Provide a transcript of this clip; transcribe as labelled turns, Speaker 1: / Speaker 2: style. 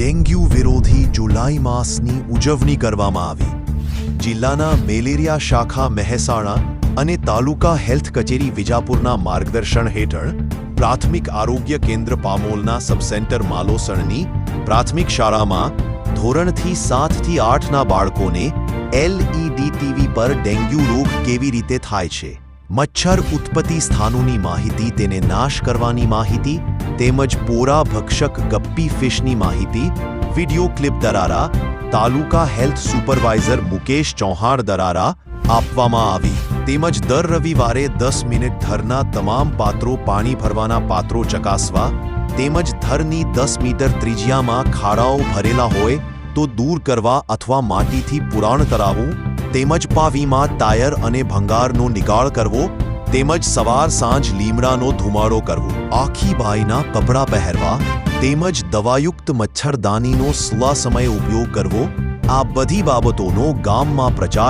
Speaker 1: Dengue વિરોધી જુલાઈ માસની ઉજવણી કરવામાં આવી. જિલ્લાના મેલેરિયા શાખા મહેસાણા અને તાલુકા હેલ્થ કચેરી વિજાપુરના માર્ગદર્શન હેઠળ પ્રાથમિક આરોગ્ય કેન્દ્ર પામોલના સબસેન્ટર માલોસણની પ્રાથમિક શાળામાં ધોરણથી સાતથી આઠના બાળકોને એલઈડી ટીવી પર ડેન્ગ્યુ રોગ કેવી રીતે થાય છે, મચ્છર ઉત્પત્તિ સ્થાનોની માહિતી તેને નાશ કરવાની માહિતી તેમજ પોરા ભક્ષક ગપ્પી ફિશની માહિતી, વિડિયો ક્લિપ દરારા, તાલુકા હેલ્થ સુપરવાઇઝર મુકેશ ચૌહાણ દરારા આપવામાં આવી. તેમજ દર રવિવારે દસ મિનિટ ધરના તમામ પાત્રો પાણી ભરવાના પાત્રો ચકાસવા, તેમજ ધરની દસ મીટર ત્રિજ્યામાં ખાડાઓ ભરેલા હોય તો દૂર કરવા અથવા માટીથી પુરાણ કરાવવું, તેમજ પાવીમાં ટાયર અને ભંગારનો નિકાળ કરવો તેમજ સવાર સાંજ લીમડાનો ધુમાડો કરવો. આખી બાઈના કપડાં પહેરવા તેમજ દવાયુક્ત મચ્છરદાનીનો સુવા સમયે ઉપયોગ કરવો. આ બધી બાબતોનો ગામમાં પ્રચાર